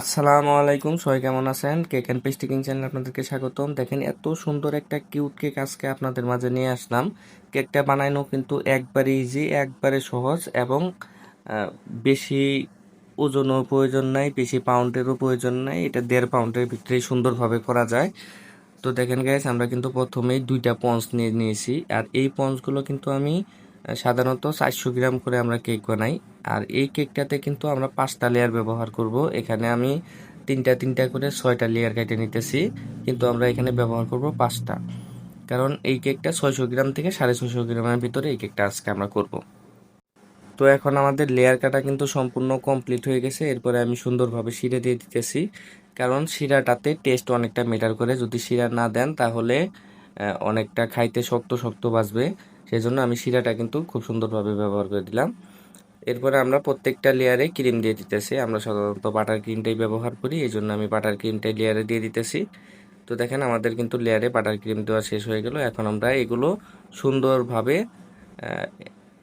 আসসালামু আলাইকুম, সবাই কেমন আছেন? Cake and pastry king channel আপনাদেরকে স্বাগতম। দেখেন, এত সুন্দর একটা কিউট কেক আজকে আপনাদের মাঝে নিয়ে আসলাম। কেকটা বানানো কিন্তু একবারে ইজি একবারে সহজ এবং বেশি ওজনও প্রয়োজন নাই, বেশি পাউন্ডেরও প্রয়োজন নাই। এটা দেড় পাউন্ডের ভিতরেই সুন্দরভাবে করা যায়। তো দেখেন গাইস আমরা কিন্তু প্রথমেই দুইটা পঞ্চ নিয়ে নিয়েছি। আর এই পঞ্চগুলো কিন্তু আমি সাধারণত চারশো গ্রাম করে আমরা কেক বানাই। আর এই কেকটাতে কিন্তু আমরা পাঁচটা লেয়ার ব্যবহার করব। এখানে আমি তিনটা তিনটা করে ছয়টা লেয়ার কেটে নিতেছি। কিন্তু আমরা এখানে ব্যবহার করব পাঁচটা। কারণ এই কেকটা ছয়শো গ্রাম থেকে সাড়ে ছয়শো গ্রামের ভিতরে এই কেকটা আজকে আমরা করব। তো এখন আমাদের লেয়ার কাটা কিন্তু সম্পূর্ণ কমপ্লিট হয়ে গেছে। এরপরে আমি সুন্দরভাবে শিরা দিয়ে দিতেছি। কারণ শিরাটাতে টেস্ট অনেকটা মেটার করে। যদি শিরা না দেন তাহলে অনেকটা খাইতে শক্ত শক্ত বাজবে। সেই জন্য আমি শিরাটা কিন্তু খুব সুন্দরভাবে ব্যবহার করে দিলাম। এরপরে আমরা প্রত্যেকটা লেয়ারে ক্রিম দিয়ে দিতেছি। আমরা সাধারণত বাটার ক্রিমটাই ব্যবহার করি এই জন্য আমি বাটার ক্রিমটাই লেয়ারে দিয়ে দিতেছি। তো দেখেন, আমাদের কিন্তু লেয়ারে বাটার ক্রিম দেওয়া শেষ হয়ে গেল। এখন আমরা এগুলো সুন্দরভাবে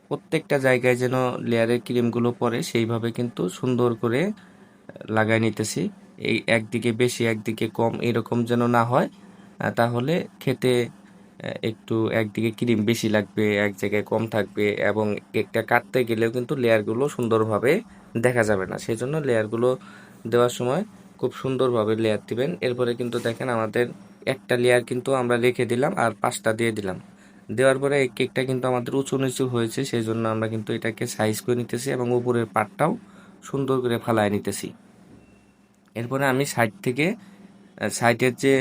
প্রত্যেকটা জায়গায় যেন লেয়ারের ক্রিমগুলো পড়ে, সেইভাবে কিন্তু সুন্দর করে লাগাই নিতেছি। এই একদিকে বেশি, একদিকে কম, এরকম যেন না হয় তাহলে খেতে একটু একদিকে ক্রিম বেশি লাগবে, এক জায়গায় কম থাকবে এবং কেকটা কাটতে গেলেও কিন্তু লেয়ারগুলো সুন্দরভাবে দেখা যাবে না। সেই জন্য লেয়ারগুলো দেওয়ার সময় খুব সুন্দরভাবে লেয়ার দিবেন। এরপরে কিন্তু দেখেন আমাদের একটা লেয়ার কিন্তু আমরা রেখে দিলাম আর পাঁচটা দিয়ে দিলাম। দেওয়ার পরে এই কেকটা কিন্তু আমাদের উঁচু নিচু হয়েছে সেই জন্য আমরা কিন্তু এটাকে সাইজ করে নিতেছি এবং উপরের পাটটাও সুন্দর করে ফালায় নিতেছি। এরপরে আমি সাইড থেকে সাইডের যে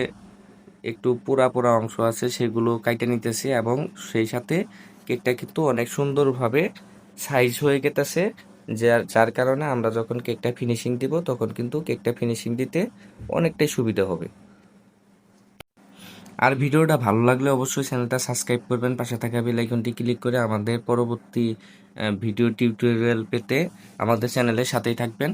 একটু পোড়া পোড়া অংশ আছে, সেগুলো কাইটে নিতেছি এবং সেই সাথে কেকটা কিন্তু অনেক সুন্দরভাবে সাইজ হয়ে গেতেছে। যার যার কারণে আমরা যখন কেকটা ফিনিশিং দিব, তখন কিন্তু কেকটা ফিনিশিং দিতে অনেকটাই সুবিধা হবে। আর ভিডিওটা ভালো লাগলে অবশ্যই চ্যানেলটা সাবস্ক্রাইব করবেন, পাশে থাকা বেল আইকনটি ক্লিক করে আমাদের পরবর্তী ভিডিও টিউটোরিয়াল পেতে আমাদের চ্যানেলের সাথেই থাকবেন।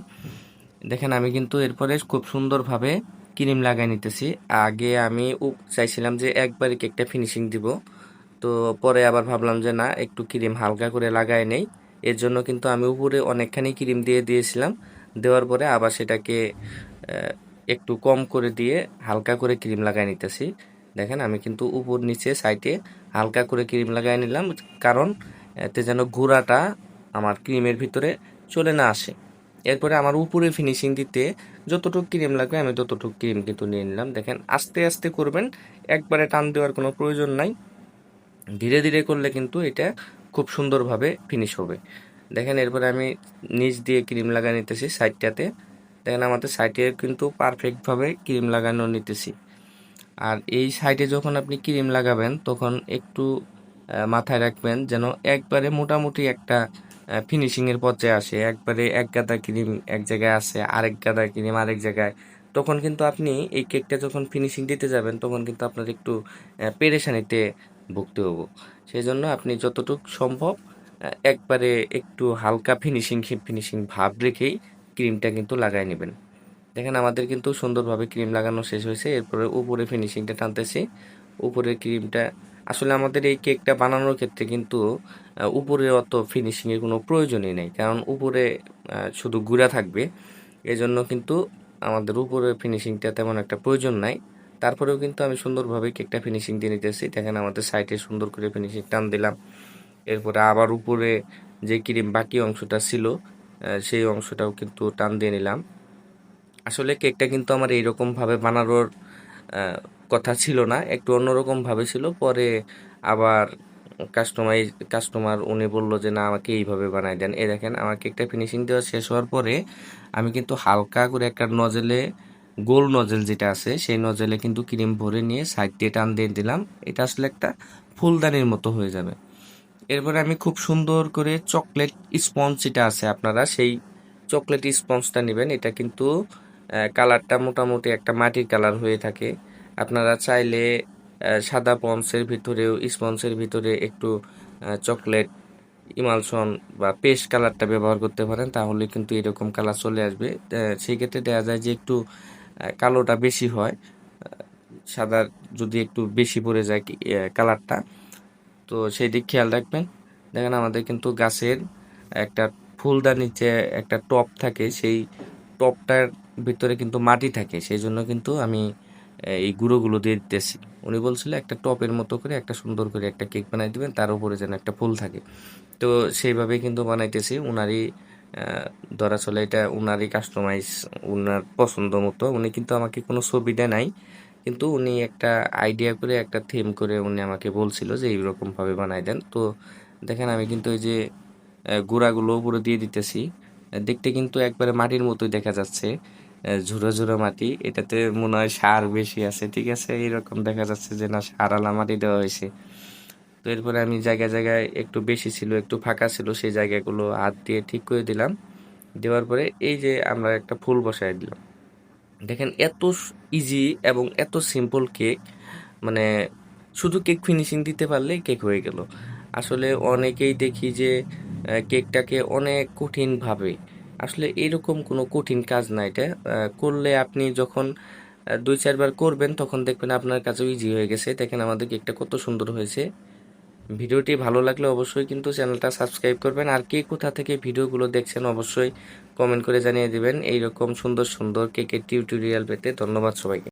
দেখেন আমি কিন্তু এরপরে খুব সুন্দরভাবে ক্রিম লাগাই নিতেছি। আগে আমি চাইছিলাম যে একবারে কেকটা ফিনিশিং দিব। তো পরে আবার ভাবলাম যে না, একটু ক্রিম হালকা করে লাগাই নেই। এর জন্য কিন্তু আমি উপরে অনেকখানি ক্রিম দিয়ে দিয়েছিলাম। দেওয়ার পরে আবার সেটাকে একটু কম করে দিয়ে হালকা করে ক্রিম লাগাই নিতেছি। দেখেন, আমি কিন্তু উপর নিচে সাইডে হালকা করে ক্রিম লাগাই নিলাম। কারণ এতে যেন গুঁড়াটা আমার ক্রিমের ভিতরে চলে না আসে। এরপরে আমার উপরে ফিনিশিং দিতে যতটুকু ক্রিম লাগবে, আমি ততটুকু ক্রিম কিন্তু নিয়ে নিলাম। দেখেন, আস্তে আস্তে করবেন, একবারে টান দেওয়ার কোনো প্রয়োজন নাই। ধীরে ধীরে করলে কিন্তু এটা খুব সুন্দরভাবে ফিনিশ হবে। দেখেন, এরপরে আমি নিচ দিয়ে ক্রিম লাগা নিতেছি সাইডটাতে দেখেন, আমাদের সাইডে কিন্তু পারফেক্টভাবে ক্রিম লাগানো নিতেছি। আর এই সাইডে যখন আপনি ক্রিম লাগাবেন, তখন একটু মাথায় রাখবেন যেন একবারে মোটামুটি একটা ফিনিশিংয়ের পর্যায়ে আসে। একবারে এক গাদা ক্রিম এক জায়গায় আসে, আরেক গাদা ক্রিম আরেক জায়গায়। তখন কিন্তু আপনি এই কেকটা যখন ফিনিশিং দিতে যাবেন, তখন কিন্তু আপনার একটু পেরেশানিতে ভুগতে হব। সেই জন্য আপনি যতটুকু সম্ভব একবারে একটু হালকা ফিনিশিং ফিনিশিং ভাব রেখেই ক্রিমটা কিন্তু লাগাই নেবেন। দেখেন আমাদের কিন্তু সুন্দরভাবে ক্রিম লাগানো শেষ হয়েছে। এরপরে উপরে ফিনিশিংটা টানতেছি। উপরে ক্রিমটা আসলে আমাদের এই কেকটা বানানোর ক্ষেত্রে কিন্তু উপরে অত ফিনিশিংয়ের কোনো প্রয়োজনই নেই। কারণ উপরে শুধু গুঁড়া থাকবে। এজন্য কিন্তু আমাদের উপরে ফিনিশিংটা তেমন একটা প্রয়োজন নাই। তারপরেও কিন্তু আমি সুন্দরভাবে কেকটা ফিনিশিং দিয়ে নিতেছি। দেখেন আমাদের সাইডে সুন্দর করে ফিনিশিং টান দিলাম। এরপরে আবার উপরে যে ক্রিম বাকি অংশটা ছিল সেই অংশটাও কিন্তু টান দিয়ে নিলাম। আসলে কেকটা কিন্তু আমার এইরকমভাবে বানানোর কথা ছিল না, একটু অন্যরকম ভাবে ছিল। পরে আবার কাস্টমাই কাস্টমার উনি বলল যে, না, আমাকে এইভাবে বানাই দেন। এ দেখেন, আমাকে একটা ফিনিশিং দেওয়া শেষ হওয়ার পরে আমি কিন্তু হালকা করে একটা নজেলে গোল নজেল যেটা আছে, সেই নজেলে কিন্তু ক্রিম ভরে নিয়ে সাইড দিয়ে টান দিয়ে দিলাম। এটা আসলে একটা ফুলদানির মতো হয়ে যাবে। এরপরে আমি খুব সুন্দর করে চকলেট স্পঞ্জ যেটা আছে আপনারা, সেই চকলেট স্পঞ্জটা নেবেন। এটা কিন্তু কালারটা মোটামুটি একটা মাটির কালার হয়ে থাকে। আপনারা চাইলে সাদা পন্সের ভিতরেও স্পঞ্জের ভিতরে একটু চকলেট ইমালশন বা পেস্ট কালারটা ব্যবহার করতে পারেন তাহলে কিন্তু এরকম কালার চলে আসবে। আহ, সেই ক্ষেত্রে দেখা যায় যে একটু কালোটা বেশি হয় আহ, সাদা যদি একটু বেশি পড়ে যায় কালারটা। তো সেই দিক খেয়াল রাখবেন। দেখেন আমাদের কিন্তু গাছের একটা ফুলদানির যে একটা টপ থাকে সেই টপটার ভিতরে কিন্তু মাটি থাকে সেই জন্য কিন্তু আমি এই গুঁড়োগুলো দিয়ে দিতেছি। উনি বলছিল, একটা টপের মতো করে, একটা সুন্দর করে একটা কেক বানাই দিবেন, তার উপরে যেন একটা ফুল থাকে। তো সেইভাবে কিন্তু বানাইতেছি। উনারই ধরা চলে এটা উনারই কাস্টমাইজ উনার পছন্দ মতো। উনি কিন্তু আমাকে কোনো ছবি দেয় নাই, কিন্তু উনি একটা আইডিয়া করে, একটা থিম করে উনি আমাকে বলছিল যে, এইরকমভাবে বানাই দেন। তো দেখেন, আমি কিন্তু ওই যে গুঁড়াগুলো উপরে দিয়ে দিতেছি। দেখতে কিন্তু একবারে মাটির মতোই দেখা যাচ্ছে। ঝুরো ঝুরো মাটি, এটাতে মনে হয় সার বেশি আছে, ঠিক আছে? এইরকম দেখা যাচ্ছে যে না সার আলা মাটি দেওয়া হয়েছে। তো এরপরে আমি জায়গায় জায়গায় একটু বেশি ছিল, একটু ফাঁকা ছিল, সেই জায়গাগুলো হাত দিয়ে ঠিক করে দিলাম। দেওয়ার পরে এই যে আমরা একটা ফুল বসাই দিলাম। দেখেন এত ইজি এবং এত সিম্পল কেক মানে শুধু কেক ফিনিশিং দিতে পারলেই কেক হয়ে গেল। আসলে অনেকেই দেখি যে কেকটাকে অনেক কঠিনভাবে আসলে এরকম কোনো কঠিন কাজ না এটা। করলে আপনি যখন দুই চারবার করবেন তখন দেখবেন আপনার কাছেও ইজি হয়ে গেছে। দেখেন আমাদের কেকটা কত সুন্দর হয়েছে। ভিডিওটি ভালো লাগলে অবশ্যই কিন্তু চ্যানেলটা সাবস্ক্রাইব করবেন। আর কে কোথা থেকে ভিডিওগুলো দেখছেন অবশ্যই কমেন্ট করে জানিয়ে দেবেন। এইরকম সুন্দর সুন্দর কেকের টিউটোরিয়াল পেতে ধন্যবাদ সবাইকে।